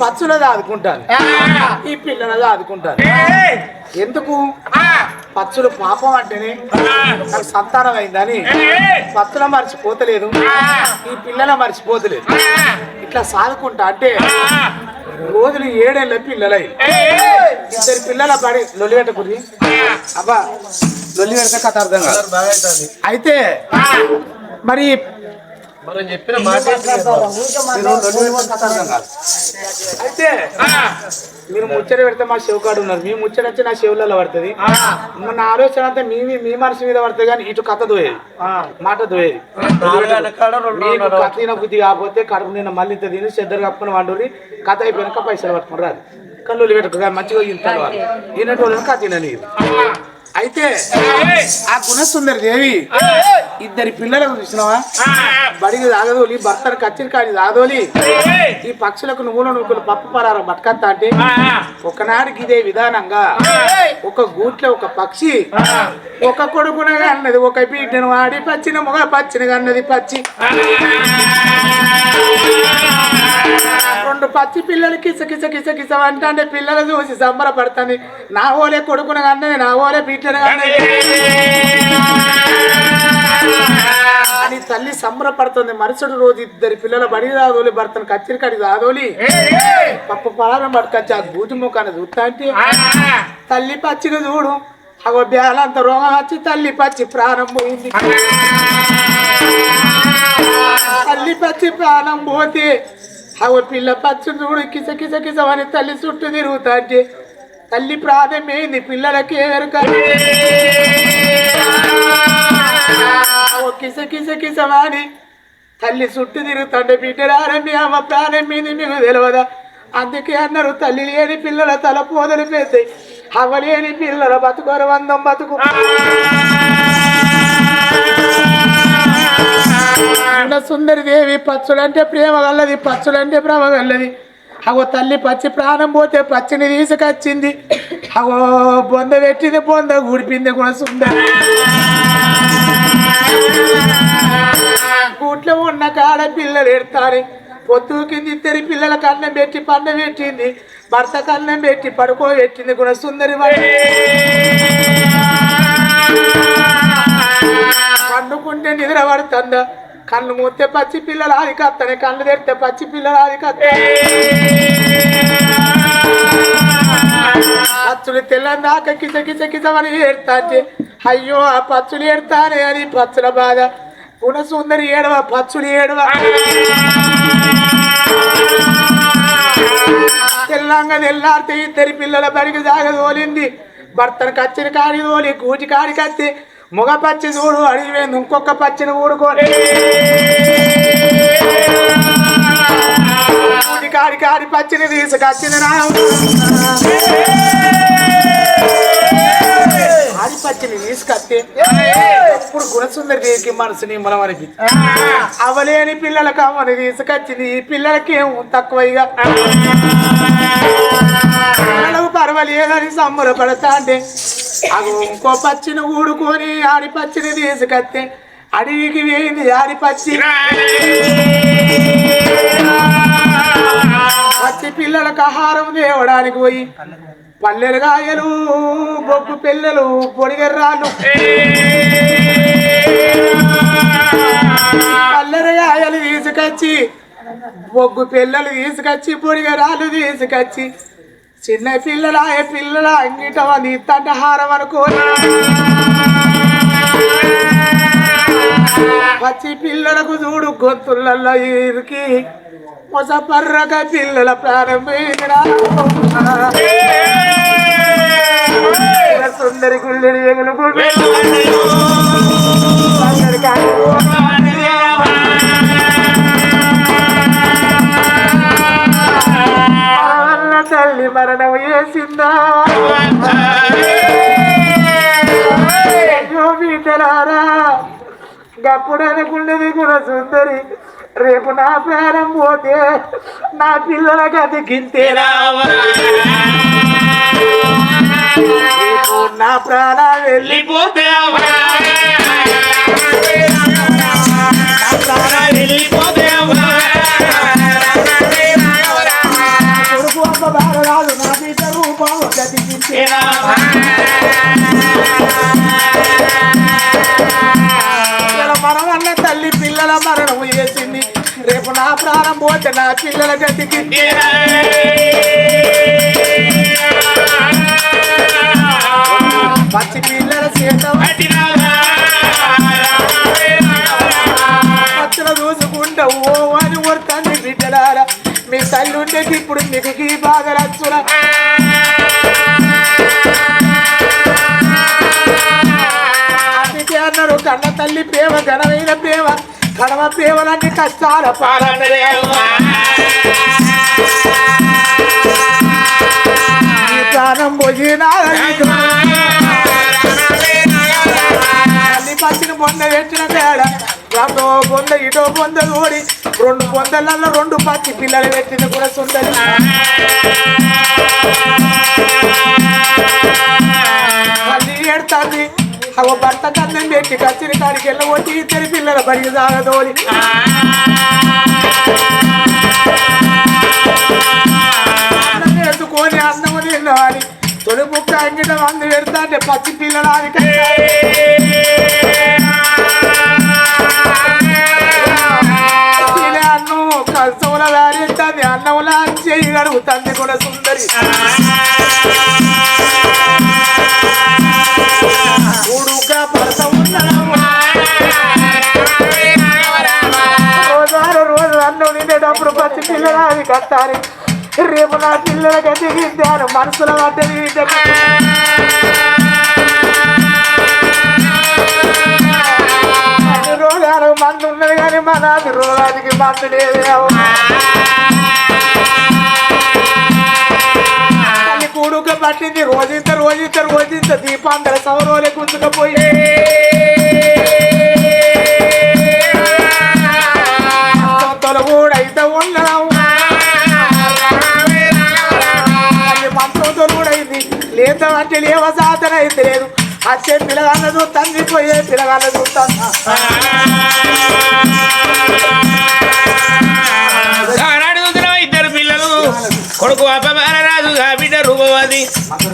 పచ్చులది ఆదుకుంటాను ఈ పిల్లలది ఆదుకుంటాను ఎందుకు? పచ్చులు పాపం అంటేనే నాకు సంతానం అయిందని. పచ్చుల మర్చిపోతలేదు. ఈ పిల్లల మర్చిపోతలేదు. ఇట్లా సాదుకుంటా అంటే రోజులు ఏడేళ్ళ పిల్లలై. ఇద్దరు పిల్లల పడి లొల్లి పెట్టకురి అబ్బా లొల్లి పెడితే కథ అర్థం కాదు. అయితే మరి మనం చెప్పిన మాట అయితే మీరు ముచ్చట పెడితే మా శివకాడు ఉన్నారు. మీ ముచ్చట వచ్చి నా శివులలో పడుతుంది. నా ఆలోచన అంతా మీ మీ- మనసు మీద పడుతుంది కానీ ఇటు కథ దోయేది మాట దోయేది కథ తిన బుద్ధి కాకపోతే కడుపు నిన్న మళ్ళీ ఇంత తిని చెద్దరు కప్పుకుని వండుని కథ అయిపోయినాక పైసలు పట్టుకుని రాదు. కళ్ళు పెట్టుకుగా మంచిగా ఈనటి వాళ్ళని కథ తినని అయితే ఆ గుణసుందరి దేవి ఇద్దరి పిల్లలకు చూసినావా? బడికి తాగదోలి భర్తను కచ్చిరి కాడి తాగదోలి ఈ పక్షులకు నువ్వులు నువ్వులు పప్పు పరారం పట్టుకత్తా అంటే ఒకనాడికి ఇదే విధానంగా ఒక గూట్లో ఒక పక్షి ఒక కొడుకునగా అన్నది ఒక బిడ్డను ఆడి పచ్చిన మొగ పచ్చినగా అన్నది పచ్చి. రెండు పచ్చి పిల్లలు కిస కిస కిస కిస అంటే పిల్లలు చూసి సంబరపడతాను నా ఓలే కొడుకునగా అన్నది నా ఓలే అని తల్లి సంబరపడుతుంది. మరుసటి రోజు ఇద్దరి పిల్లల బడి రాదోలి భర్తను కచ్చిరి కడి రాదోలి పప్పు పలారం పట్టుకొచ్చి ఆ బూజు ముఖాన్ని చూస్తా అంటే తల్లి పచ్చిగా చూడు. అగో బేలంత రోగం వచ్చి తల్లి పచ్చి ప్రాణం పోయింది. తల్లి పచ్చి ప్రాణం పోతే అగో పిల్ల పచ్చి చూడు కిస కిస కిస అని తల్లి చుట్టూ తిరుగుతా అంటే తల్లి ప్రాణం పిల్లలకి ఓ కిస కిస కిసవాణి తల్లి చుట్టూ తిరుగుతుంటే బిడ్డరారమ్మి అమ్మ ప్రాణం మీది మీకు తెలియదా అందుకే అన్నారు తల్లి లేని పిల్లల తల పోదలు పెద్దాయి అవ్వలేని పిల్లల బతుకోరు వందం బతుకు. సుందరి దేవి పచ్చులంటే ప్రేమ గల్లది పచ్చులంటే ప్రేమ గల్లది. అగో తల్లి పచ్చి ప్రాణం పోతే పచ్చిని తీసుకొచ్చింది. అగో బొంద పెట్టింది బొంద గుడిపింది కూడా సుందరి. గూట్లో ఉన్న కాడ పిల్లలు ఎడతారు. పొద్దు కింద ఇద్దరి పిల్లల కన్నం పెట్టి పండ పెట్టింది. భర్త కన్నం పెట్టి పడుకోబెట్టింది కూడా సుందరి పండుకుంటే నిద్ర పడుతుందా? కన్ను మూస్తే పచ్చి పిల్లలు అది కత్తనే కన్ను తెరితే పచ్చి పిల్లలు అది కత్త పచ్చులు తెల్లందాక కిచ కిచ కిచమని ఏడతాంటే అయ్యో ఆ పచ్చులు ఏడతానే అని పచ్చుల బాధ. గుణసుందరి ఏడవ పచ్చులు ఏడవ. తెల్లంగా తెల్లారితే ఇద్దరి పిల్లల బడికి సాగదోలింది భర్తను కచ్చిన కాడి తోలి కూచి కాడి కత్తి మొగ పచ్చి చూడు అడిగిపోయింది ఇంకొక పచ్చిని ఊడుకోని కాడి కాడి పచ్చిని తీసుకొచ్చింది నా. ఆడి పచ్చిని తీసుకొస్తే ఇప్పుడు గుణసుందరి దేవికి మనసుని మనం అనిపించింది అవలేని పిల్లలకు అమ్మని తీసుకొచ్చింది. ఈ పిల్లలకి ఏం తక్కువ ఇక పిల్లలకు పర్వాలేదని సంబరపడతా అంటే అగో ఇంకో పచ్చిని ఊడుకొని ఆడి పచ్చిని తీసుకొస్తే అడవికి వేయింది ఆడి పచ్చి. పచ్చి పిల్లలకు ఆహారం తేవడానికి పోయి పల్లెలు కాయలు బొగ్గు పిల్లలు పొడిగెర్రాలు పల్లెలు కాయలు తీసుకొచ్చి బొగ్గు పిల్లలు తీసుకొచ్చి పొడిగరాలు తీసుకొచ్చి చిన్న పిల్లల పిల్లల అంగిట నీ తండహారం అనుకోని పచ్చి పిల్లలకు చూడు గొంతులలో ఇరికి మొస పర్రగా పిల్లల ప్రారంభమైనా సుందరి గుళ్ళని ఎగులు తల్లి మరణం వేసిందా? బిడ్డలారా గప్పుడు అనుకున్నది కూడా సుందరి రేపు నా ప్రాణం పోతే నా పిల్లల గది గింతేరా నా ప్రాణం వెళ్ళిపోతే నా ప్రాణం వెళ్ళిపోతే చేసింది. రేపు నా ప్రాణం పోతే నా పిల్లల గతికి. పచ్చి పిల్లల చేత. పచ్చల చూసుకుంటా ఓ అని ఊరుతాంది బిడ్డలారా. మీ తల్లి ఉండేది ఇప్పుడు మీకు ఈ బాధ రచ్చురా అందుకే అన్నారు కన్న తల్లి ప్రేమ ఘనమైన ప్రేమ. కడవ ప్రేమలన్నీ కష్టాల పాల ఈ ప్రాణం పోయినా పచ్చిన పొంద పెట్టిన తేడ రెండో పొంద ఇటో పొంద ఓడి రెండు పొందలలో రెండు పచ్చి పిల్లలు పెట్టిన కూడా సుందరి. మళ్ళీ ఏడుతుంది. అవ భర్త కన్నం పెట్టి కచ్చిన కాడికి వెళ్ళబోటి ఇద్దరి పిల్లల బడికి సాగదోలి. అన్నం వేసుకొని అన్నం తిన్నవాడి తొలి ముక్క అంగిట మంది పెడతాంటే పచ్చి పిల్లలు ఆది తినే అన్నం కలసముల వేరింటుంది అన్నంలా చేయి గడుగుతుంది కూడా సుందరి. కట్టాలి రేపు నా పిల్లలకి దిగిందాను మనసులో పడ్డది రోగాలు మందు ఉన్నది కానీ మా అది రోగానికి మందు లేదు కూడుక పట్టింది రోజింత రోజింత రోజింత దీపాంతర సౌరోలే గుంజుకపోయి సాధన అయితే లేదు వచ్చే పిల్లగాళ్ళ చూస్తాను పోయే పిల్లగాళ్ళ చూస్తాను. ఇద్దరు పిల్లలు? కొడుకు అపమాన ఆ బిడ్డ రూపవాది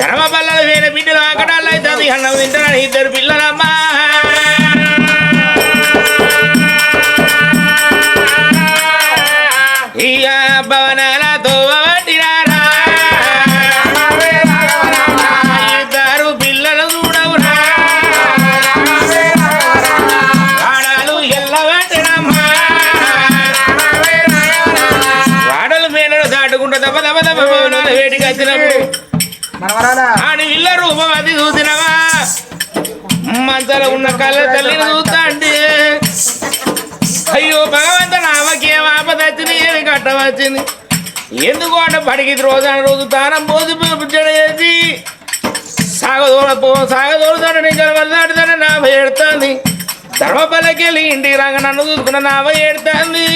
ధర్మ పల్లలు వేరే బిడ్డలు ఆకడాలు అవుతుంది అన్నం తింటారని ఇద్దరు పిల్లలమ్మా. ఆడి ఇళ్ళ రూపం అది చూసినవా? మంచలో ఉన్న కళ్ళ తల్లిని చూస్తా అంటే అయ్యో భగవంత నామకేం ఆపద వచ్చింది ఏది కట్టవచ్చింది ఎందుకు అంటే పడికి రోజు రోజు తానం పోసి పుచ్చడ చేసి సాగదోడ పో సాగదోడుతాడు నేను వల్లాడుతాడు నా ఏడుతుంది. ధర్మపల్లకెళ్ళి ఇంటికి రాగా నన్ను చూసుకున్న నా ఏడుతుంది.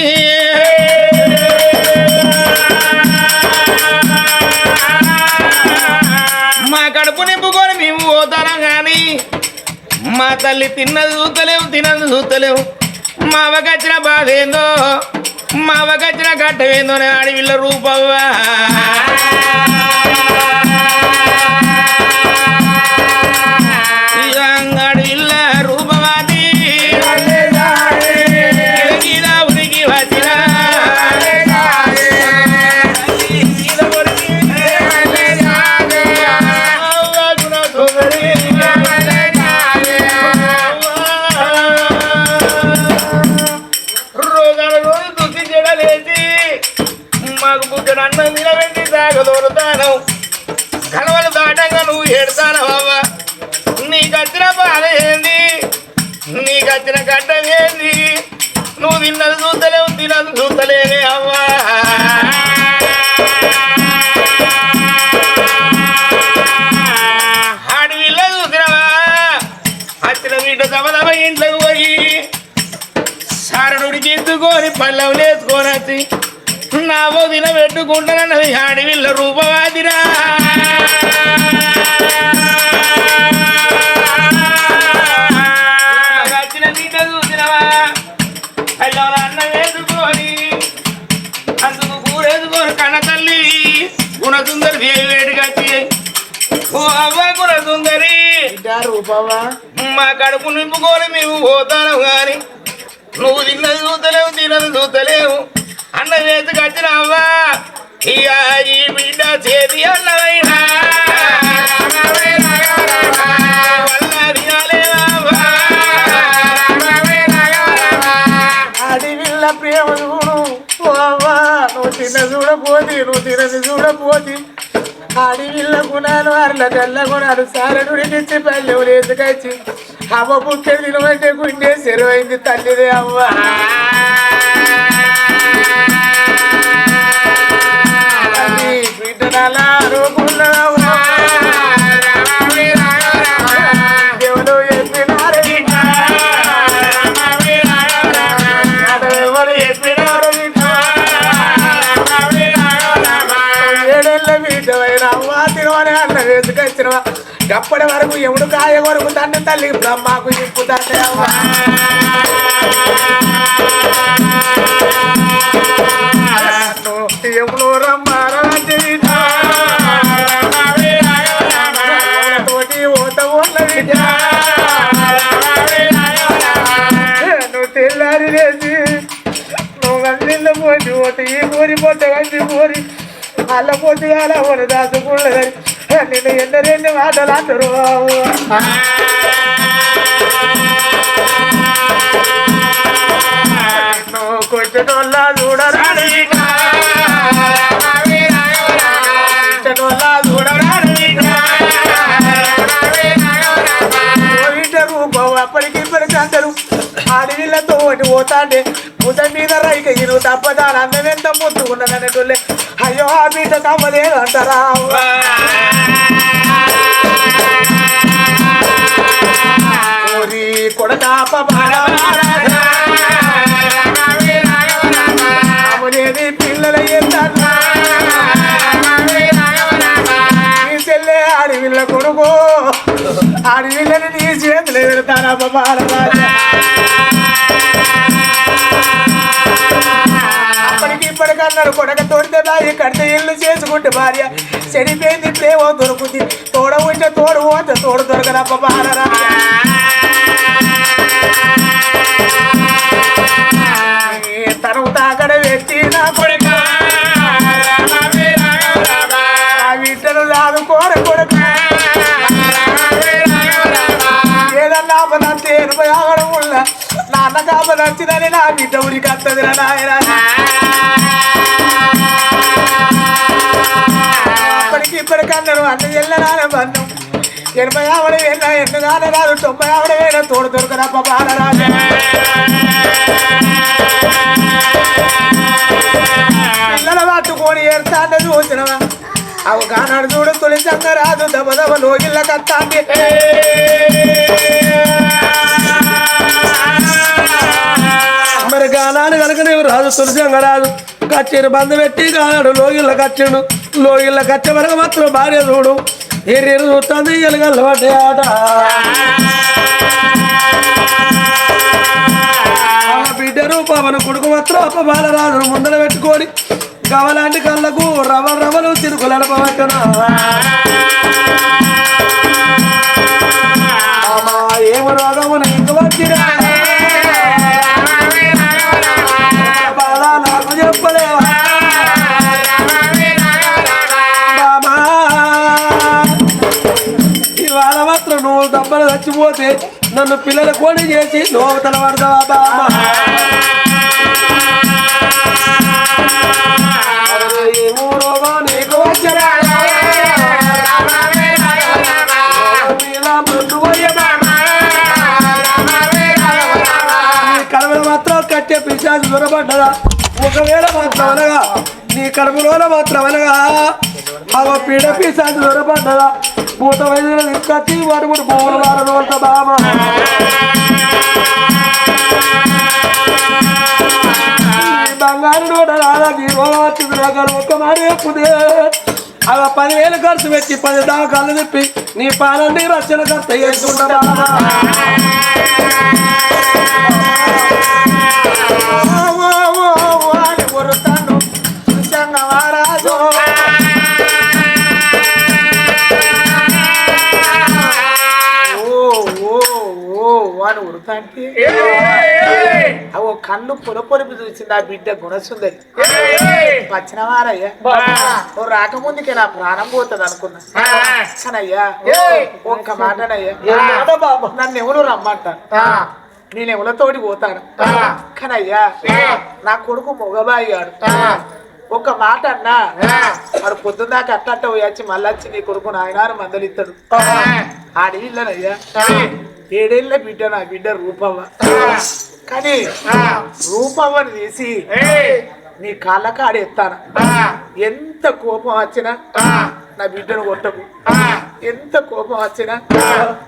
మా తల్లి తిన్నది చూస్తలేవు తినదు చూస్తలేవు. మా అవకచ్చిన బాధ ఏందో మా అవకచ్చిన కట్టమేందో ఆడవిల్ల రూపవ్వా. ఇంట్లోకి పోయి సారడుడికి ఎత్తుకొని పల్లెం లేసుకొని వచ్చి నా వదిన పెట్టుకుంటానన్నది ఆడవిల్ల రూపవాదిరా. అందుకు కూరేసుకొని కన్న తల్లి గుణసుందరి దేవి రూపవా మా కడుపు నింపుకొని మేము పోతాను గాని నువ్వు తిన్నది చూతలేవు తిన్నది చూతలేవు అన్న వేసుకు వచ్చినావా? ఇక ఈ బిడ్డ చేతి అన్నమైనా ప్రేమ చూడు నువ్వు తిన్న చూడపోతి నువ్వు తినది చూడపోతి అడవిల్ల గుణాలు అర్ల తెల్ల గుణాలు సారడుడికిచ్చి పల్లెవులు లేసుకొచ్చి అమ్మ పుట్టెడు తినమంటే గుండె సెరువైంది తల్లిదే అవ్వ. తల్లి బిడ్డనాలా రోగున్నావు తినవని అన్న వేసుకొచ్చినవా అప్పటి వరకు ఎవడు కాయ వరకు తండ్రి తల్లి బ్రహ్మకు చెప్పు అవ్వ ఎముడు రమ్మారంటే తోటి ఓట ఉన్న విద్య. నువ్వు నువ్వు గంజిల్ల పోసి ఓట ఈ ఊరి పోతే గంజి ఊరి అల్ల పోతే అలా ఓడి దాచుకున్నదని నిన్ను ఎన్నరెన్ని మాటలు అంటారు నువ్వు చూడరా అడవిలతో ఒకటి పోతాండే. ముద మీద రైక ఇరు తప్పదాని. అందం ఎంత ముద్దుకున్నది అయ్యో ఆ బిడ్డ తమ్మదే అంటారా? ఓరి అమ్మనేది పిల్లల ఎత్తాను కొడుకో. అడవిల్లని నీ చేతులు పెడతానా బాలరాజా రాజా? ఇప్పటికి అన్నాడు కొడక తోడితే భార్య కడితే ఇల్లు చేసుకుంటే భార్య. చెడిపోయింది ప్రేమ దొరుకుతుంది. తోడ ఉంటే తోడు పోతే తోడు దొరకదప్ప బాలరాజా తను తాకడ పెట్టి నా కొడుక. ఆ బిడ్డను లాదుకోర కొడుక. ఏదన్నా ఆపదంతే ఎనభై ఆగడం వల్ల నాన్న కాపదంచినని నా బిడ్డ ఉరికి వస్తుంది నాయన. అప్పటికి అన్న ఎల్లరాన బంధం. ఎనభై ఆవిడ వెళ్ళ ఎన్నుగానే రాదు తొంభై ఆవిడ వేడ తోడు దొరకరప్ప బాలరాజు పిల్లల పట్టుకొని ఏర్తాండ చూసినవా? అవు కానాడు చూడు తొలి రాదు దబ దబ లోగిళ్ళ కత్తాండి. మరి గానాన్ని కనుక నీవు రాదు తులసంగ రాజు కచ్చేరు బంద పెట్టి గానాడు లోగిళ్ళ కచ్చాడు. లోగిళ్ళ కచ్చే వరకు మాత్రం భార్య చూడు. ఎర్రెరు చూస్తుంది ఎలుగల్ల పడ్డే ఆట. ఆ బిడ్డ రూపమన కొడుకు మాత్రం అప్ప బాలరాజును ముందర పెట్టుకొని గవలాంటి కళ్ళకు రవ రవలు తిరుగులు అడపబట్టనా అమ్మా ఏమ రోగమున ఇంక వచ్చిరా నువ్వు దెబ్బలు చచ్చిపోతే నన్ను పిల్లల కోడి చేసి నువ్వు పడతావా బామా నీ కడవల మాత్రం కట్టే పిశాచి దొరబడ్డదా? ఒకవేళ మాత్రం అనగా నీ కడుపులోన మాత్రం అనగా అవ పీడపీసాన్ని దొరపడ్డా పూత వైద్యులు తీసుకొచ్చి వాడు కూడా భూములు వారదోల్త బామ. బంగారు ఒక్క అలా పదివేలు ఖర్చు పెట్టి పది దాకాలు తిప్పి నీ పాలన్నీ రచన కర్త చేసుకుంటా ఉడతాంటి అవో కళ్ళు పొలపొలిపి చూసింది ఆ బిడ్డ గుణసుందరి పచ్చినవారయ్యా. ఓ రాకముందుకే నా ప్రాణం పోతుంది అనుకున్నా. కానయ్యా ఒక్క మాటనయ్యా. నన్ను ఎవరు రమ్మంటారు? నేను ఎవరితోటి పోతాను? కానయ్యా నా కొడుకు మొగబాయి గాడు ఒక మాట అన్నా వాడు పొద్దున్న దాకా అట్టట్ట పోయొచ్చి మళ్ళీ వచ్చి నీ కొడుకు నాయనారు మందలు ఇస్తాడు ఆడవిల్లనయ్యా ఏడేళ్ళ బిడ్డ నా బిడ్డ రూపవ్వ. కానీ రూపవ్వని తీసి నీ కాళ్ళ కాడ ఎత్తాను. ఎంత కోపం వచ్చినా నా బిడ్డను కొట్టకు. ఎంత కోపం వచ్చినా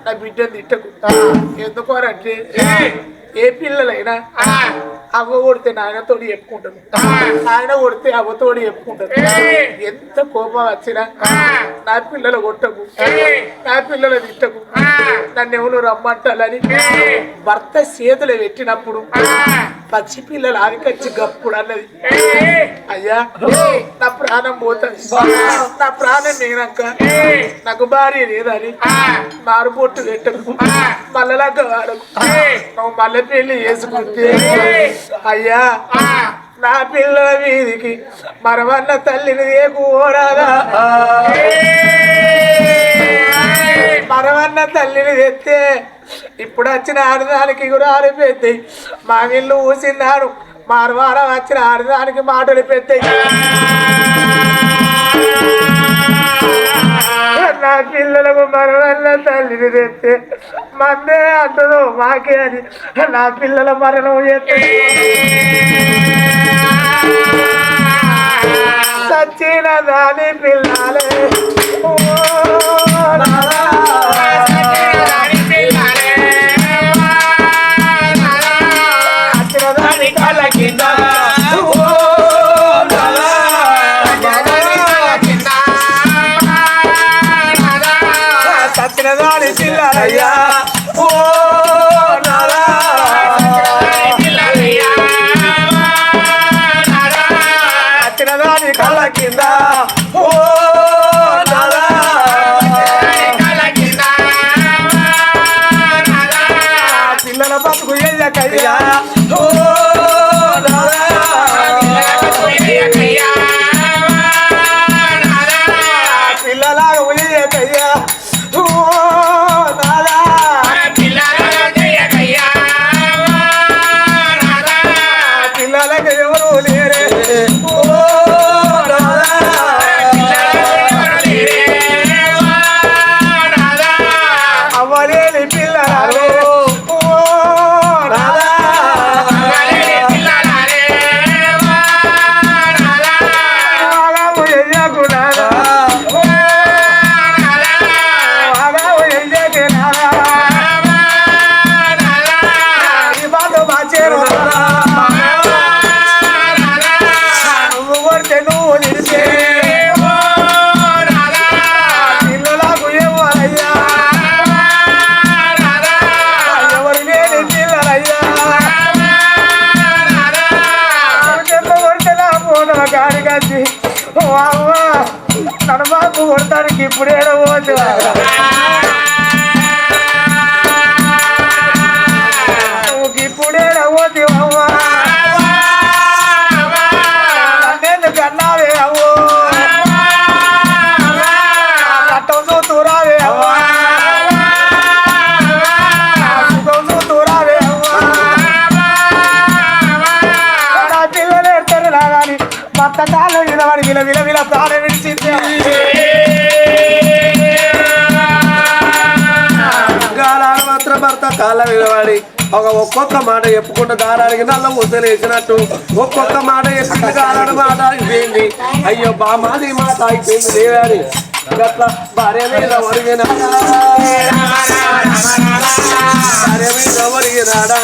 నా బిడ్డను తిట్టకు. ఎందుకోరంటే ఏ. పిల్లలైనా అవ్వ కొడితే నాయనతోటి చెప్పుకుంటాను ఆయన కొడితే అవ్వతోటి చెప్పుకుంటాను ఎంత కోపం వచ్చినా నా పిల్లలు కొట్టకు. నా పిల్లలు తిట్టకు. నన్ను ఎవరు రమ్మంటాలని భర్త చేతులు పెట్టినప్పుడు పచ్చి పిల్లలు ఆదికొచ్చి గప్పుడు అన్నది. అయ్యా నా ప్రాణం పోతుంది. నా ప్రాణం నేనక్క నాకు భార్య లేదని మారుబొట్టు పెట్టకు మల్లలాగా వాడకు నువ్వు మల్లె పెళ్ళి చేసుకుంటే. అయ్యా నా పిల్లల మీదికి మరవన్న తల్లిని ఏకురాదా మరవన్న తల్లిని తెస్తే ఇప్పుడు వచ్చిన ఆడదానికి కూడా ఆడిపోతాయి మా వీళ్ళు ఊసిన్నాడు. మారవారం వచ్చిన ఆడదానికి మాటలు పెద్దాయి నా పిల్లలకు మరణాల తల్లిని తెస్తే మందే అంటదు మాకే అని నా పిల్లల మరణం చేస్తే సచ్చిన దాని పిల్లలే. ఓ దాని పిల్లలయ్యా ఓ నాదా. సచ్చిన దాని కళ్ళ కింద ఓ నాదా. పిల్లల బతుకు ఎయ్యకయ్యా ఓ నాదా. పిల్లలాగా ఉయ్యకయ్యా ఒక్కొక్క మాట చెప్పుకుంటూ దారానికి నల్ల ముద్దలు వేసినట్టు ఒక్కొక్క మాట చెప్పింది దారాడు మాట అయిపోయింది. అయ్యో బామాది మాట అయిపోయింది లేవని గట్ల భార్య మీద ఒరిగినాడా భార్య మీద ఒరిగినాడా?